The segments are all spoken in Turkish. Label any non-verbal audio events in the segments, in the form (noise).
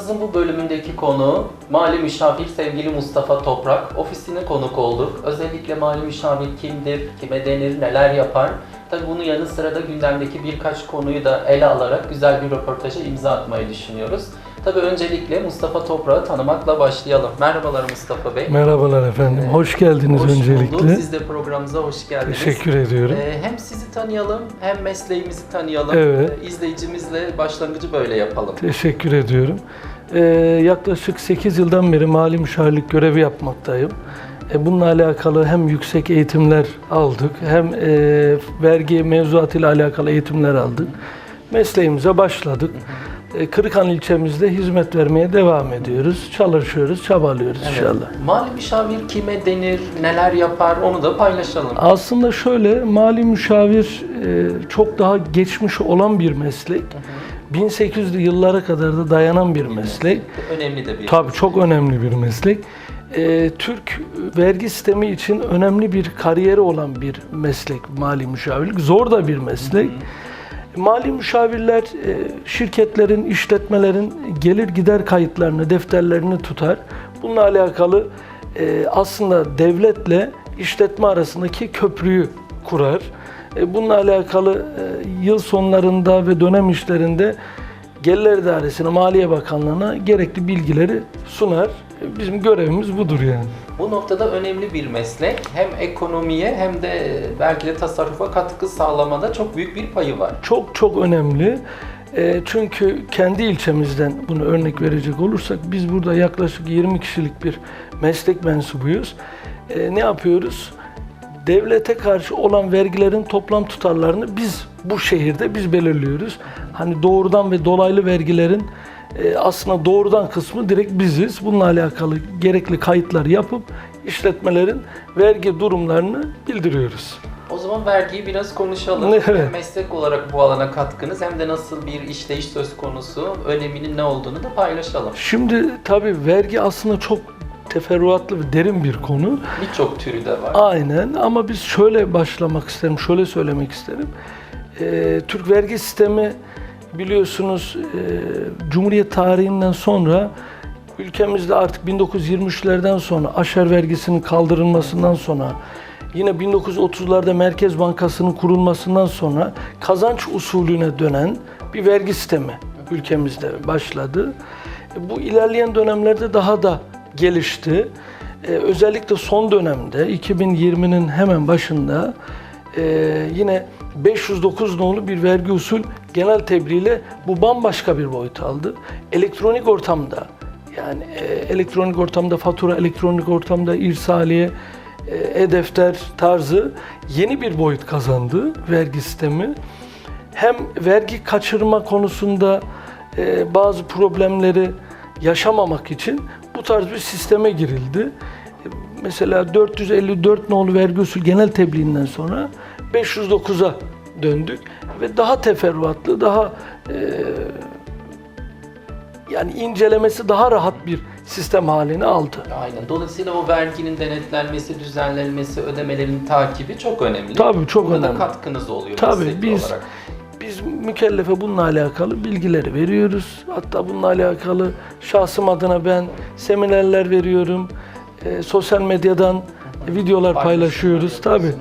Programımızın bu bölümündeki konu mali müşavir sevgili Mustafa Toprak. Ofisine konuk olduk. Özellikle mali müşavir kimdir, kime denir, neler yapar? Tabii bunun yanı sıra da gündemdeki birkaç konuyu da ele alarak güzel bir röportaja imza atmayı düşünüyoruz. Tabii öncelikle Mustafa Toprak'ı tanımakla başlayalım. Merhabalar Mustafa Bey. Merhabalar efendim. Hoş geldiniz Hoş öncelikle. bulduk. Siz de programımıza hoş geldiniz. Teşekkür ediyorum. Ee, hem sizi tanıyalım hem mesleğimizi tanıyalım. Evet. Ee, İzleyicimizle başlangıcı böyle yapalım. Teşekkür ediyorum. Ee, yaklaşık 8 yıldan beri mali müşavirlik görevi yapmaktayım. E, bununla alakalı hem yüksek eğitimler aldık, hem e, vergi mevzuatı ile alakalı eğitimler aldık. Mesleğimize başladık. E, Kırıkhan ilçemizde hizmet vermeye devam ediyoruz. Çalışıyoruz, çabalıyoruz inşallah. Mali müşavir kime denir, neler yapar onu da paylaşalım. Aslında şöyle, mali müşavir e, çok daha geçmiş olan bir meslek. 1800'lü yıllara kadar da dayanan bir meslek. Önemli de bir. Tabii çok önemli bir meslek. E, Türk vergi sistemi için önemli bir kariyeri olan bir meslek mali müşavirlik. Zor da bir meslek. Mali müşavirler e, şirketlerin, işletmelerin gelir gider kayıtlarını, defterlerini tutar. Bununla alakalı e, aslında devletle işletme arasındaki köprüyü kurar. E, Bununla alakalı yıl sonlarında ve dönem işlerinde Gelirler Dairesi'ne, Maliye Bakanlığı'na gerekli bilgileri sunar. Bizim görevimiz budur yani. Bu noktada önemli bir meslek. Hem ekonomiye hem de belki de tasarrufa katkı sağlamada çok büyük bir payı var. Çok çok önemli. E, çünkü kendi ilçemizden bunu örnek verecek olursak biz burada yaklaşık 20 kişilik bir meslek mensubuyuz. E, ne yapıyoruz? Devlete karşı olan vergilerin toplam tutarlarını biz bu şehirde biz belirliyoruz. Hani doğrudan ve dolaylı vergilerin e, aslında doğrudan kısmı direkt biziz. Bununla alakalı gerekli kayıtları yapıp işletmelerin vergi durumlarını bildiriyoruz. O zaman vergiyi biraz konuşalım. (laughs) Evet. Hem meslek olarak bu alana katkınız hem de nasıl bir işleyiş söz konusu, öneminin ne olduğunu da paylaşalım. Şimdi tabii vergi aslında çok teferruatlı ve derin bir konu. Birçok türü de var. Aynen ama biz şöyle başlamak isterim, şöyle söylemek isterim. Ee, Türk vergi sistemi biliyorsunuz e, Cumhuriyet tarihinden sonra ülkemizde artık 1923'lerden sonra aşer vergisinin kaldırılmasından sonra yine 1930'larda Merkez Bankası'nın kurulmasından sonra kazanç usulüne dönen bir vergi sistemi ülkemizde başladı. E, Bu ilerleyen dönemlerde daha da gelişti. Ee, özellikle son dönemde 2020'nin hemen başında e, yine 509 nolu bir vergi usul genel tebliğiyle bu bambaşka bir boyut aldı. Elektronik ortamda yani e, elektronik ortamda fatura, elektronik ortamda irsaliye, e, e-defter tarzı yeni bir boyut kazandı vergi sistemi. Hem vergi kaçırma konusunda e, bazı problemleri yaşamamak için bu tarz bir sisteme girildi. Mesela 454 nolu vergi usul genel tebliğinden sonra 509'a döndük ve daha teferruatlı, daha e, yani incelemesi daha rahat bir sistem halini aldı. Aynen. Dolayısıyla o verginin denetlenmesi, düzenlenmesi, ödemelerin takibi çok önemli. Tabii, çok Buna da önemli. katkınız oluyor Tabii, biz- olarak. Biz mükellefe bununla alakalı bilgileri veriyoruz. Hatta bununla alakalı şahsım adına ben seminerler veriyorum. E, sosyal medyadan videolar paylaşıyoruz. Yapıyorsunuz.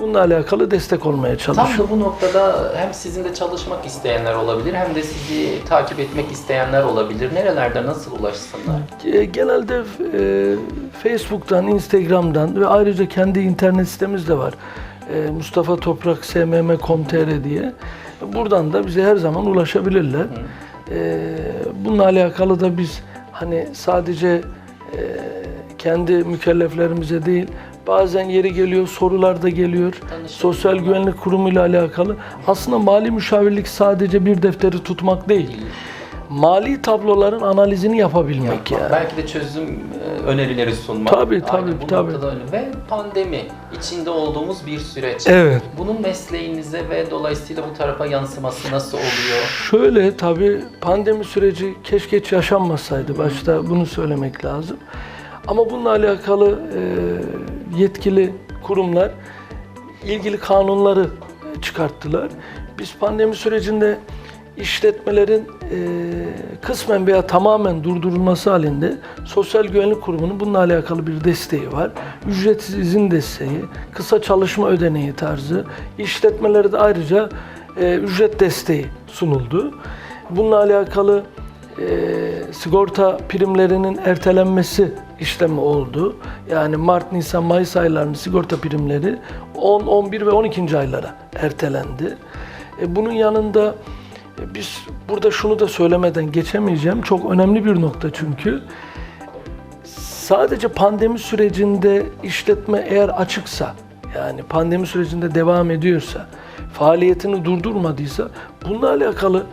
Bununla alakalı destek olmaya Tam çalışıyoruz. da bu noktada hem sizinle çalışmak isteyenler olabilir hem de sizi takip etmek isteyenler olabilir. Nerelerde nasıl ulaşsınlar? E, Genelde e, Facebook'tan, Instagram'dan ve ayrıca kendi internet sitemiz de var. E, Mustafa Toprak smm.com.tr diye. Buradan da bize her zaman ulaşabilirler. E, bununla alakalı da biz hani sadece e, kendi mükelleflerimize değil bazen yeri geliyor sorular da geliyor. Sosyal Güvenlik Kurumu ile alakalı. Aslında mali müşavirlik sadece bir defteri tutmak değil. Mali tabloların analizini yapabilmek yani. Belki de çözüm e, önerileri sunmak. Tabii, tabii, Aynen bu tabii. Ve pandemi içinde olduğumuz bir süreç. Evet. Bunun mesleğinize ve dolayısıyla bu tarafa yansıması nasıl oluyor? Şöyle tabii pandemi süreci keşke hiç yaşanmasaydı. Başta bunu söylemek lazım. Ama bununla alakalı e, yetkili kurumlar ilgili kanunları çıkarttılar. Biz pandemi sürecinde işletmelerin e, kısmen veya tamamen durdurulması halinde Sosyal Güvenlik Kurumu'nun bununla alakalı bir desteği var. Ücretsiz izin desteği, kısa çalışma ödeneği tarzı, işletmelere de ayrıca e, ücret desteği sunuldu. Bununla alakalı e, sigorta primlerinin ertelenmesi işlemi oldu. Yani Mart, Nisan, Mayıs aylarının sigorta primleri 10, 11 ve 12. aylara ertelendi. E, bunun yanında biz burada şunu da söylemeden geçemeyeceğim. Çok önemli bir nokta çünkü. Sadece pandemi sürecinde işletme eğer açıksa, yani pandemi sürecinde devam ediyorsa, faaliyetini durdurmadıysa bununla alakalı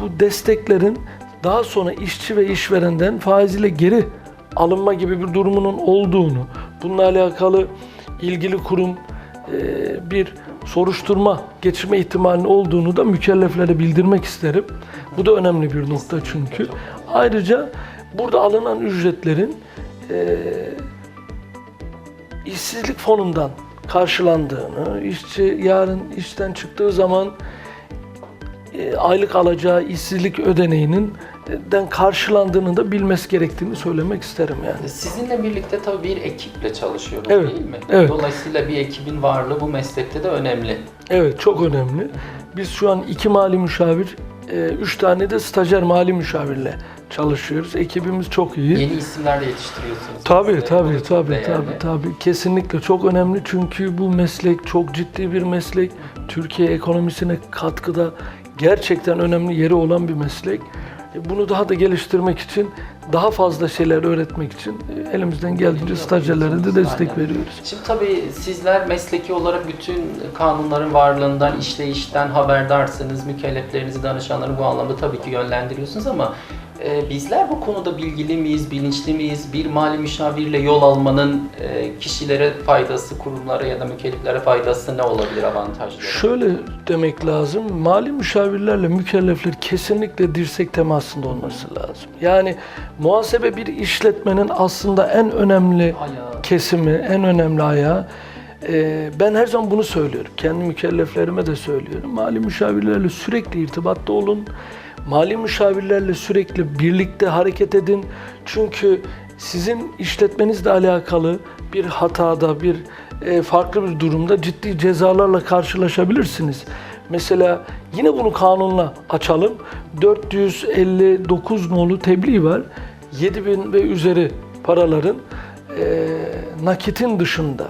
bu desteklerin daha sonra işçi ve işverenden faiziyle geri alınma gibi bir durumunun olduğunu, bununla alakalı ilgili kurum bir soruşturma geçirme ihtimalinin olduğunu da mükelleflere bildirmek isterim. Bu da önemli bir nokta çünkü. Ayrıca burada alınan ücretlerin e, işsizlik fonundan karşılandığını, işçi yarın işten çıktığı zaman e, aylık alacağı işsizlik ödeneğinin e, den karşılandığını da bilmesi gerektiğini söylemek isterim yani. Sizinle birlikte tabii bir ekiple çalışıyoruz Evet, değil mi? evet. Dolayısıyla bir ekibin varlığı bu meslekte de önemli. Evet çok önemli. Biz şu an iki mali müşavir, e, üç tane de stajyer mali müşavirle çalışıyoruz. Ekibimiz çok iyi. Yeni isimler de yetiştiriyorsunuz. Tabii Siz de. Bu tabii tabii değerli. tabii tabii kesinlikle çok önemli çünkü bu meslek çok ciddi bir meslek. Türkiye ekonomisine katkıda gerçekten önemli yeri olan bir meslek. E, Bunu daha da geliştirmek için, daha fazla şeyler öğretmek için e, elimizden geldiğince stajyerlere de destek Aynen. veriyoruz. Şimdi tabii sizler mesleki olarak bütün kanunların varlığından, işleyişten haberdarsınız. Mükelleflerinizi, danışanları bu anlamda tabii ki yönlendiriyorsunuz ama e, bizler bu konuda bilgili miyiz, bilinçli miyiz? Bir mali müşavirle yol almanın e, kişilere faydası, kurumlara ya da mükelleflere faydası ne olabilir avantajları? Şöyle demek lazım, mali müşavirlerle mükellefler kesinlikle dirsek temasında olması lazım. Yani muhasebe bir işletmenin aslında en önemli Ayağı. kesimi, en önemli ayağı. Ee, ben her zaman bunu söylüyorum. Kendi mükelleflerime de söylüyorum. Mali müşavirlerle sürekli irtibatta olun. Mali müşavirlerle sürekli birlikte hareket edin. Çünkü sizin işletmenizle alakalı bir hatada, bir e, farklı bir durumda ciddi cezalarla karşılaşabilirsiniz. Mesela yine bunu kanunla açalım. 459 nolu tebliğ var. 7000 ve üzeri paraların e, nakitin dışında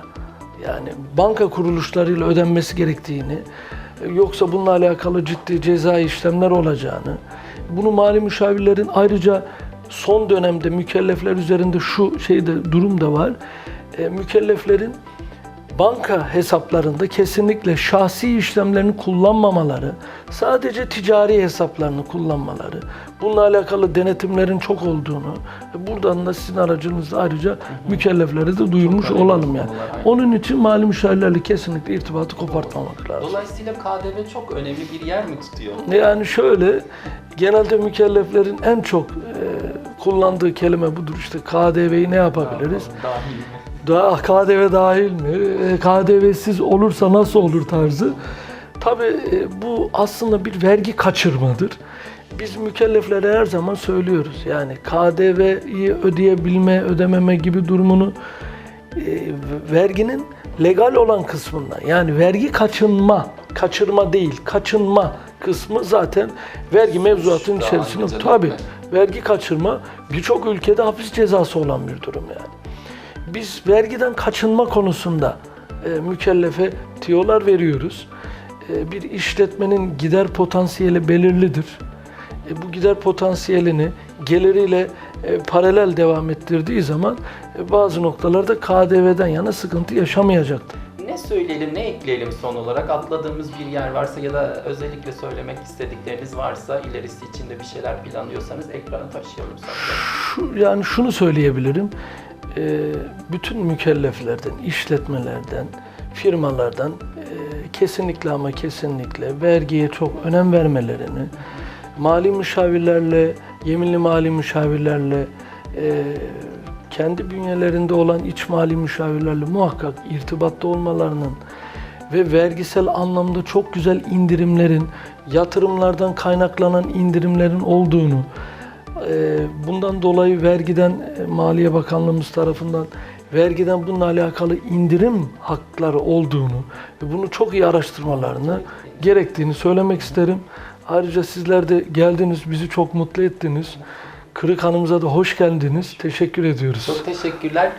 yani banka kuruluşlarıyla ödenmesi gerektiğini yoksa bununla alakalı ciddi ceza işlemler olacağını bunu mali müşavirlerin ayrıca son dönemde mükellefler üzerinde şu şeyde durum da var. E, mükelleflerin banka hesaplarında kesinlikle şahsi işlemlerini kullanmamaları, sadece ticari hesaplarını kullanmaları, bununla alakalı denetimlerin çok olduğunu, e, buradan da sizin aracınızla ayrıca mükelleflere de duyurmuş önemli olalım yani. konular. Onun için mali müşavirlerle kesinlikle irtibatı kopartmamak lazım. Dolayısıyla KDV çok önemli bir yer mi tutuyor? Yani şöyle, genelde mükelleflerin en çok e, kullandığı kelime budur. İşte KDV'yi ne yapabiliriz? Dahil Daha KDV dahil mi? E, KDV'siz olursa nasıl olur tarzı. Tabii e, bu aslında bir vergi kaçırmadır. Biz mükelleflere her zaman söylüyoruz. Yani KDV'yi ödeyebilme, ödememe gibi durumunu e, verginin legal olan kısmından yani vergi kaçınma, kaçırma değil, kaçınma kısmı zaten vergi mevzuatının içerisinde. Tabii vergi kaçırma birçok ülkede hapis cezası olan bir durum yani. Biz vergiden kaçınma konusunda e, mükellefe tiyolar veriyoruz. E, bir işletmenin gider potansiyeli belirlidir. E, bu gider potansiyelini geliriyle e, paralel devam ettirdiği zaman e, bazı noktalarda KDV'den yana sıkıntı yaşamayacaktır. Ne söyleyelim, ne ekleyelim son olarak? Atladığımız bir yer varsa ya da özellikle söylemek istedikleriniz varsa ilerisi için de bir şeyler planlıyorsanız ekrana taşıyalım. Şu, yani şunu söyleyebilirim. E, bütün mükelleflerden, işletmelerden, firmalardan e, kesinlikle ama kesinlikle vergiye çok önem vermelerini, mali müşavirlerle, yeminli mali müşavirlerle, e, kendi bünyelerinde olan iç mali müşavirlerle muhakkak irtibatta olmalarının, ve vergisel anlamda çok güzel indirimlerin, yatırımlardan kaynaklanan indirimlerin olduğunu, e, bundan dolayı vergiden e, Maliye Bakanlığımız tarafından vergiden bununla alakalı indirim hakları olduğunu ve bunu çok iyi araştırmalarını gerektiğini söylemek isterim. Ayrıca sizler de geldiniz, bizi çok mutlu ettiniz. Kırık Hanımıza da hoş geldiniz. Teşekkür ediyoruz. Çok teşekkürler.